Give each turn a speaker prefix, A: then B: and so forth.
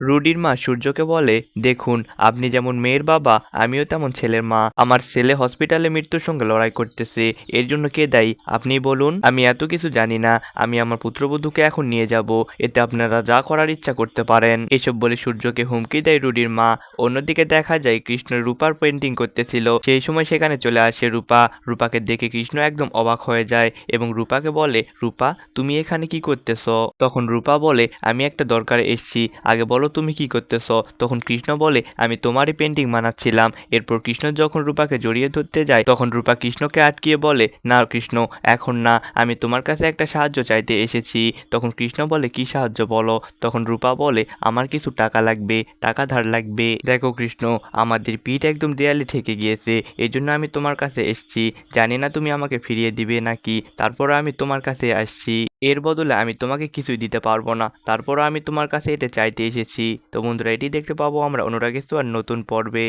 A: রুডির মা সূর্যকে বলে, দেখুন, আপনি যেমন মেয়ের বাবা, আমিও তেমন ছেলের মা। আমার ছেলে হসপিটালে মৃত্যুর সঙ্গে লড়াই করতেছে। এর জন্য কে দায়ী? আপনি বলুন। আমি এত কিছু জানি না। আমি আমার পুত্রবধূকে এখন নিয়ে যাব। এতে আপনারা যা করার ইচ্ছা করতে পারেন। এসব বলে সূর্যকে হুমকি দেয় রুডির মা। অন্যদিকে দেখা যায়, কৃষ্ণ রূপার পেন্টিং করতেছিল। সেই সময় সেখানে চলে আসে রূপা। রূপাকে দেখে কৃষ্ণ একদম অবাক হয়ে যায় এবং রূপাকে বলে, রূপা, তুমি এখানে কি করতেছ? তখন রূপা বলে, আমি একটা দরকারে এসেছি। আগে বলো তুমি কি করতেছ? তখন কৃষ্ণ বলে, আমি তোমারই পেন্টিং বানাচ্ছিলাম। এরপর কৃষ্ণ যখন রূপাকে জড়িয়ে ধরতে যায়, তখন রূপা কৃষ্ণকে আটকিয়ে বলে, না কৃষ্ণ, এখন না, আমি তোমার কাছে একটা সাহায্য চাইতে এসেছি। তখন কৃষ্ণ বলে, কি সাহায্য বলো? তখন রূপা বলে, আমার কিছু টাকা লাগবে, টাকা ধার লাগবে। দেখো কৃষ্ণ, আমাদের পিঠ একদম দেয়ালে ঠেকে গিয়েছে এই জন্য আমি তোমার কাছে এসেছি। জানি না তুমি আমাকে ফিরিয়ে দিবে নাকি তারপর আমি তোমার কাছে আসছি। এর বদলে আমি তোমাকে কিছুই দিতে পারব না। তারপরও আমি তোমার কাছে এটা চাইতে এসেছি। তো বন্ধুরা, এটি দেখতে পাবো আমরা অনুরাগেশ্বর নতুন পর্বে।